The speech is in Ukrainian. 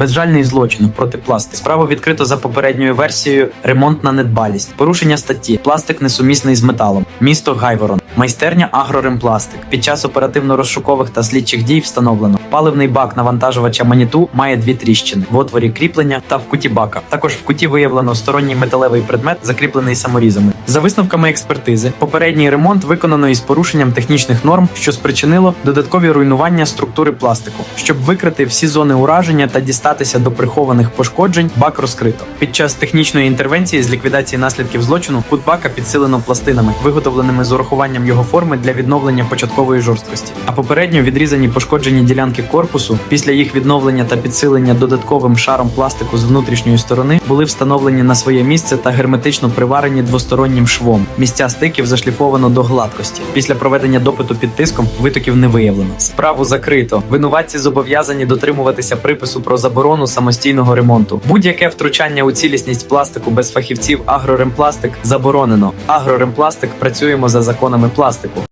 безжальний злочин проти пластику. Справу відкрито за попередньою версією ремонтна недбалість, порушення статті, пластик несумісний з металом, місто Гайворон, майстерня Агроремпластик. Під час оперативно-розшукових та слідчих дій встановлено паливний бак навантажувача маніту має дві тріщини в отворі кріплення та в куті бака. Також в куті виявлено сторонній металевий предмет, закріплений саморізами. За висновками експертизи, попередній ремонт виконано із порушенням технічних норм, що спричинило додаткові руйнування структури пластику. Щоб викрити всі зони ураження та дістатися до прихованих пошкоджень, бак розкрито. Під час технічної інтервенції з ліквідації наслідків злочину кут бака підсилено пластинами, виготовленими з урахуванням його форми для відновлення початкової жорсткості. А попередньо відрізані пошкоджені ділянки корпусу після їх відновлення та підсилення додатковим шаром пластику з внутрішньої сторони були встановлені на своє місце та герметично приварені двостороннім швом. Місця стиків зашліфовано до гладкості. Після проведення допиту під тиском витоків не виявлено. Справу закрито. Винуватці зобов'язані дотримуватися припису про заборону самостійного ремонту. Будь-яке втручання у цілісність пластику без фахівців агроремпластик заборонено. Агроремпластик працюємо за законами пластику.